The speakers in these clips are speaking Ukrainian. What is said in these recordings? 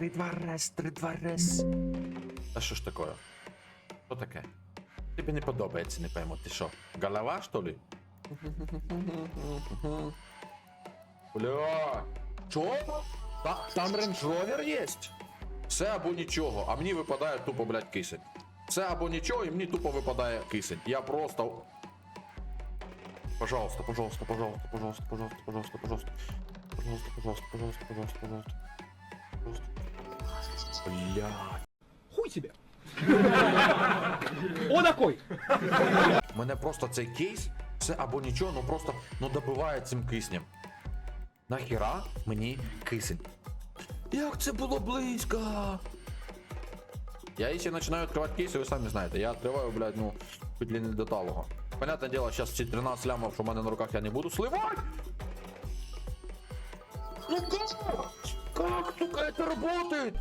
Три два раз, три два раз. А що ж таке? Що таке? Тобі не подобається, не пойму. Ти що, голова, що ли? Бля. Чо? Та, там Range Rover є? Все або нічого, а мені випадає тупо, блядь, кисень. Все або нічого, і мені тупо випадає кисень. Я просто. Пожалуйста, пожалуйста, пожалуйста, пожалуйста, пожалуйста, пожалуйста, пожалуйста. Пожалуйста, пожалуйста, пожалуйста, пожалуйста, пожалуйста. Блядь. Хуй себе. О такой. У мене просто цей кейс, все або нічого, ну просто ну добиває цим киснем. Нахіра мені кисень? Як це було близько? Я якщо починаю відкривати кейси, ви самі знаєте, я відкриваю, блядь, ну, чуть ли не до талого. Понятне дело, зараз ці 13 лямов, що в мене на руках я не буду сливати. Ну как? Как, сука, это работает?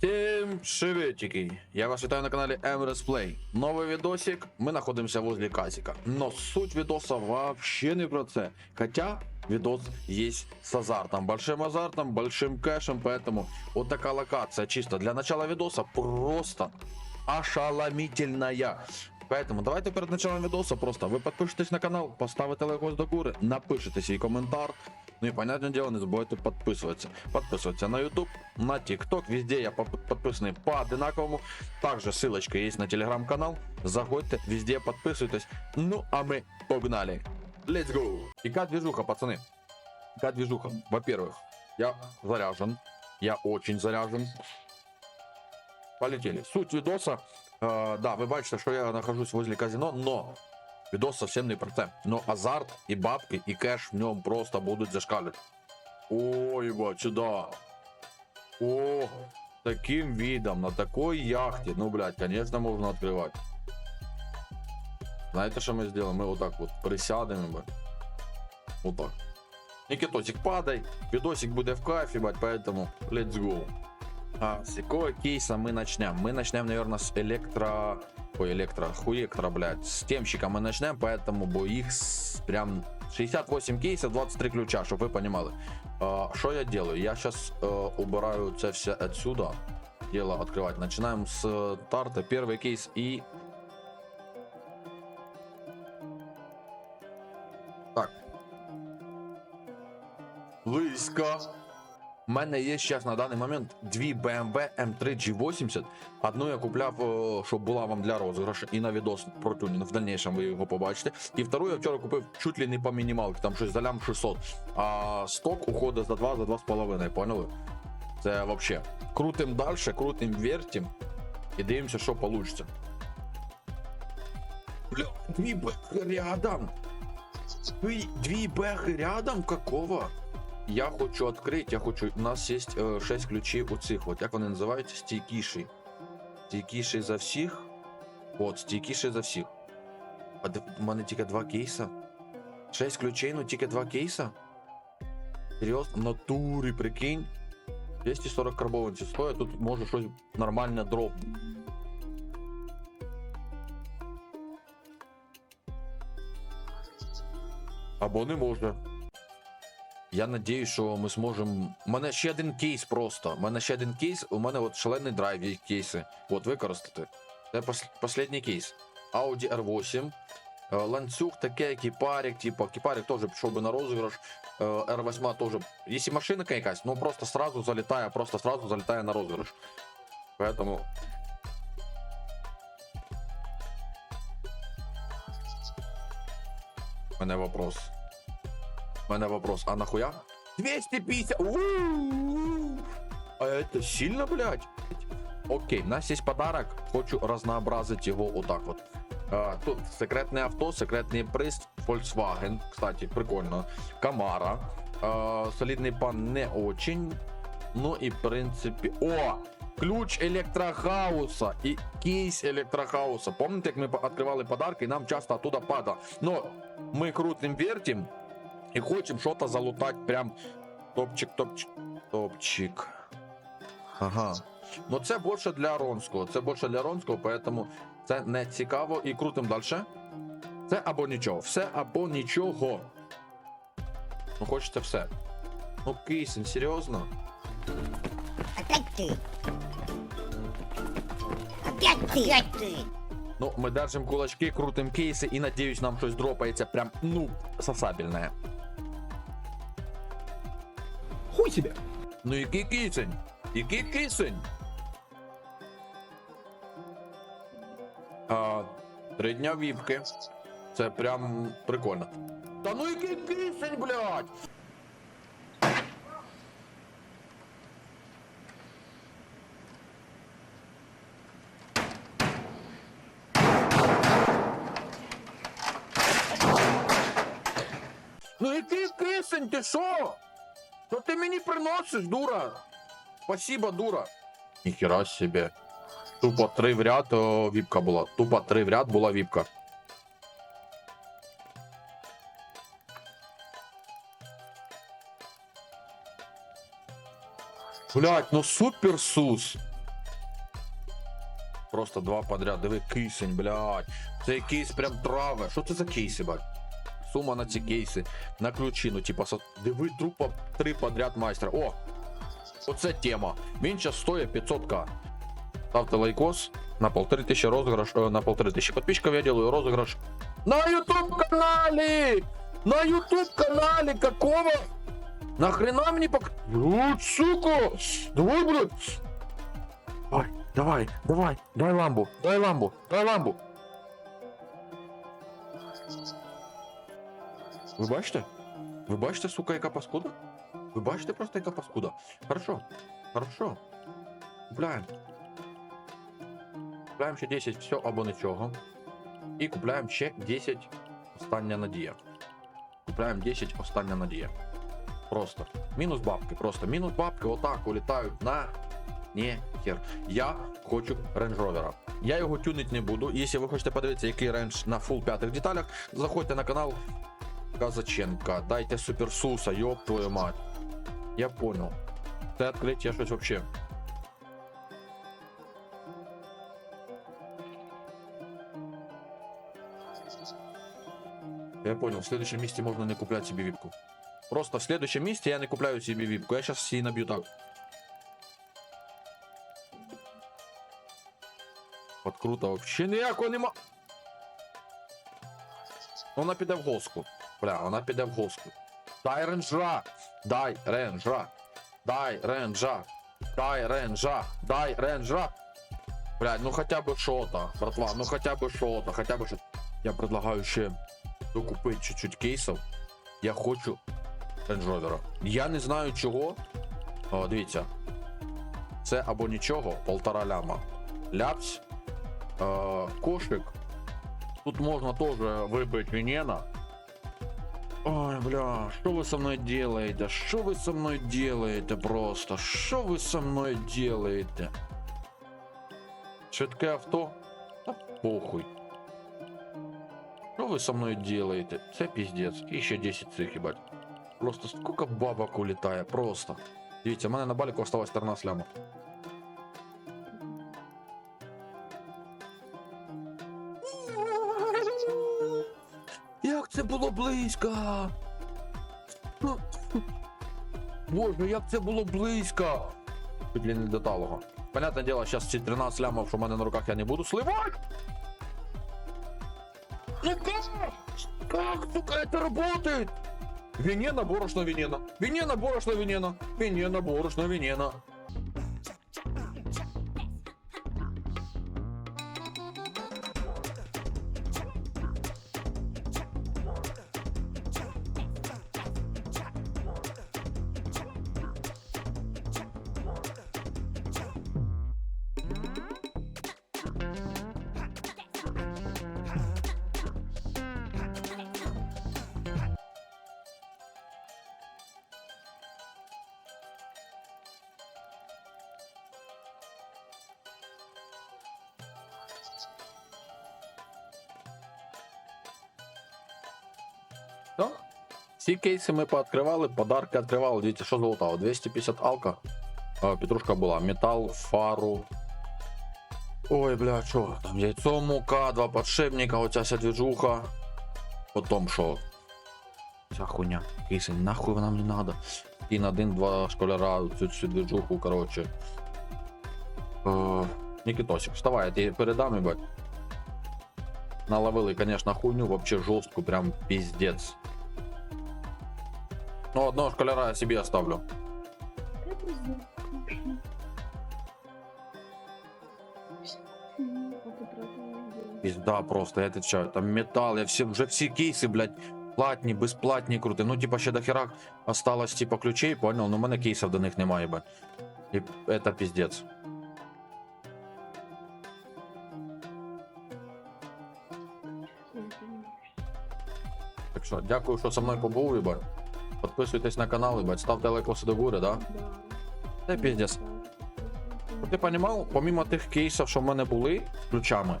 Всем приветики! Я вас вітаю на канале Emrys Play. Новый видосик. Мы находимся возле Казика. Но суть видоса вообще не про це. Хотя видос есть с азартом. Большим азартом, большим кэшем. Поэтому вот такая локация чисто для начала видоса просто ошеломительная. Поэтому давайте перед началом видоса просто ви підпишитесь на канал, поставите лайкос до гори, напишите свій коментар. Ну и понятное дело, не забывайте подписываться. Подписываться на YouTube, на TikTok, везде я по- подписанный по одинаковому. Также ссылочка есть на телеграм-канал. Заходьте, везде подписывайтесь. Ну а мы погнали. Let's go! Яка движуха, пацаны? Яка движуха? Во-первых, я заряжен. Я очень заряжен. Полетели. Суть видоса. э, да, вы бачите, что я нахожусь возле казино, но Видос совсем не про це. Но азарт і бабки, і кеш в ньому просто будуть зашкалювати. Ой, ба, сюда. О, таким видом, на такой яхте. Ну, блядь, конечно, можно открывать. Знаете, что мы сделаем? Мы вот так вот присядем, блядь. Вот так. Никитосик, падай. Видосик будет в кайфе, блядь, поэтому let's go. А с какого кейса мы начнем? Мы начнем, наверное, с электро... Ой, электро, хуектро, блядь. С темщика мы начнем, поэтому бо их с- прям 68 кейсов, 23 ключа, чтобы вы понимали. А, Что я делаю? Я сейчас убираю это все отсюда. Дело открывать. Начинаем с э, тарта. Первый кейс и... Так. Близько. У мене є зараз на даний момент дві BMW M3 G80. Одну я купляв, о, щоб була вам для розіграшу і на відос про тюнінг. В дальнейшем ви його побачите. І втору я вчора купив чуть ли не по мінімалки, там щось за лям 600. А сток уходить за 2, за 2,5, поняли? Це вообще. Крутим далі, крутим вертим і дивимося, що вийде. Бля, дві бехи рядом. Дві, дві бехи рядом? Какого? Я хочу відкрити, я хочу. У нас є е, 6 ключів у цих. От як вони називаються? Стійкіший. Стійкіший за всіх. От, стійкіший за всіх. А де, у мене тільки два кейса. 6 ключей, ну тільки два кейса. Серйозно? В натурі, прикинь. 240 карбованців стоїть, тут може щось нормальне дроп. Або не може. Я надіюсь, що ми зможемо. У мене ще один кейс просто. У мене ще один кейс, у мене от шалений драйв є кейси. От використати. Це пос- останній кейс. Audi R8. е, Ланцюг таке, кіпарик, типа, кіпарик теж пішов би на розіграш. е, R8 теж. Якщо машинка якась, ну просто сразу залітає, просто сразу залітає на розіграш. Поэтому. У мене вопрос. У мене вопрос, а нахуя? 250! У-у-у! А это сильно, блядь? Окей, у нас есть подарок. Хочу разнообразить его вот так вот. А, тут секретное авто, секретный приз, Volkswagen, кстати, прикольно. Камара. А, солидный пан не очень. Ну и в принципе... О! Ключ електрохауса і кейс електрохауса. Помните, як ми по- відкривали подарки, і нам часто оттуда падало. Но ми крутим, вертим і хочемо щось залутати прям топчик, топчик, топчик. Ага. Ну це більше для Ронського. Це більше для Ронського, поэтому це не цікаво. І крутим далі. Це або нічого. Все або нічого. Ну хочеться все. Ну, кисень, серйозно? Опять ты. Опять ты. Опять ты. Ну, ми держимо кулачки, крутим кейси і надіюсь, нам щось дропається прям, ну, сосабельне. себе. Ну який кисень? Який кисень? А, три дня віпки. Це прям прикольно. Та ну який кисень, блядь! Ну який кисень, ти що? Що ти мені приносиш, дура? Спасибо, дура. Ніхера себе. Тупо три в ряд о, віпка була. Тупо три в ряд була віпка. Блять, ну супер сус. Просто два подряд. Диви кисень, блядь. Це якийсь прям трави. Що це за кейси, бать? Сума на ці кейси. На ключі, ну типа, со- диви трупа три подряд майстра. О! Оце тема. Він зараз стоїть 500к. Ставте лайкос на полтори тисячі розіграш, е, на полтори тисячі підписчиків я делаю розіграш. На ютуб каналі! На ютуб каналі какого? Нахрена мені пок... Вот, сука! Давай, блядь! Давай, давай, давай, дай ламбу, дай ламбу, дай ламбу. Ви бачите? Ви бачите, сука, яка паскуда? Ви бачите просто, яка паскуда? Хорошо, хорошо. Купляємо. Купляємо ще 10 все або нічого. І купляємо ще 10 остання надія. Купляємо 10 остання надія. Просто. Мінус бабки, просто мінус бабки отак улітають на нехер. Я хочу Range Rover. Я його тюнить не буду. Якщо ви хочете подивитися, який рейндж на фул п'ятих деталях, заходьте на канал Казаченка. Дайте суперсуса, ёб твою мать. Я понял. Це открытие щось вообще. Я понял, в следующем месте можно не куплять себе випку. Просто в следующем месте я не купляю себе випку. Я сейчас все набью так. От круто вообще ніякого нема. Вона піде в госку. Бля, вона піде в госку. Дай ренжа! Дай ренжа! Дай ренжа! Дай ренжа! Дай ренжа! Блядь, ну хотя бы что-то, братва, ну хотя бы что-то, хотя бы что Я предлагаю ще докупити чуть-чуть кейсів. Я хочу Range Rover. Я не знаю чого. О, дивіться. Це або нічого, полтора ляма. Ляпсь. Е, кошик. Тут можна теж вибити Венена. Ой, бля, що ви со мною делаете? Що ви со мною делаете просто? Що ви со мною делаете? Швидке авто? Та похуй. Що ви со мною делаете? Це піздець. І ще 10 цих, їбать. Просто скільки бабок улітає, просто. Дивіться, в мене на баліку осталось 13 лямов. Близько? Боже, як це було близько! Чуть ли не до талого. Понятне дело, сейчас ці 13 лямов, що в мене на руках я не буду сливати. Ну как? Как, сука, это работает? Венена, борошно, венена. Венена, борошно, венена. Венена, борошно, венена. Ці кейси ми пооткривали, подарки відкривали. Дивіться, що золотало? 250 алка. А, Петрушка була. Метал, фару. Ой, бля, що? Там яйцо, мука, два подшипника, оця вся движуха. Потом що? Ця хуйня. Кейси, нахуй вона мені надо. І на один-два школяра цю всю движуху, коротше. Е, Нікітосик, вставай, я тебе передам, ебать. Наловили, конечно, хуйню, вообще жестку, прям пиздец. Ну, одного школяра я себе оставлю. Пизда просто, я отвечаю. Там металл, я все, уже все кейсы, блядь, платні, безплатні крути. Ну, типа, ще до хера осталось, типа, ключей, понял? Ну, у мене кейсів до них немає, бать. І это пиздец. Так що, дякую, що со мною побув, ебать. Підписуйтесь на канал, ебать, ставте лайкоси до гори, да? Це пиздец. Щоб Ти понімав, помимо тих кейсів, що в мене були з ключами,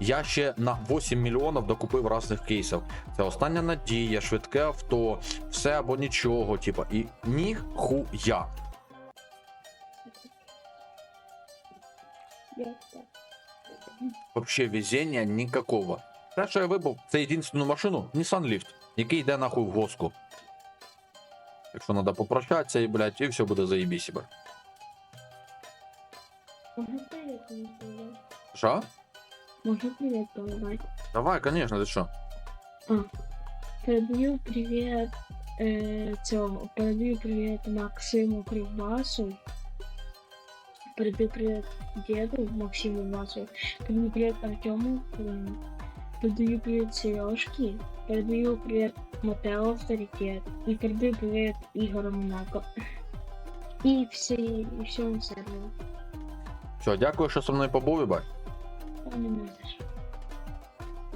я ще на 8 мільйонів докупив різних кейсів. Це остання надія, швидке авто, все або нічого, типа, і ніхуя. Вообще везіння ніякого. Те, що я вибув, це єдину машину Nissan Leaf, який йде нахуй в госку. Якщо треба попрощатися і, блядь, і все буде заєбісь, себе. Можно привет передавать? Що? Можно привет передавать? Давай, конечно, ти що? Передаю привет е, цього. Передаю привет Максиму Кривбасу. Передаю привет деду Максиму Басу. Передаю привет Артему. Передаю привет Сережке. Передаю привет Матео Авторитет. И передаю привет Игорю Монако. И все, и всему серверу. Все, дякую, що со мною побув, ебать. Там не можешь.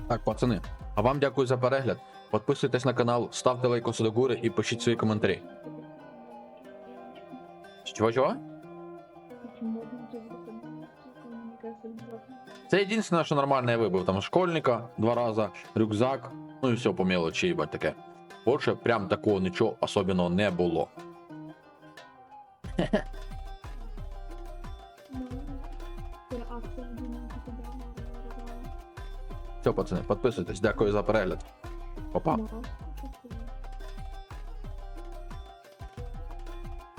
Так, пацани, а вам дякую за перегляд. Підписуйтесь на канал, ставте лайкоси до гори і пишіть свої коментарі. Чого чого? Почему Це єдине, що нормально я вибив. Там школьника два рази, рюкзак, ну і все по мелочі, їбать таке. Більше прям такого нічого особливого не було. Все, пацани, підписуйтесь, дякую за перегляд. Па-па.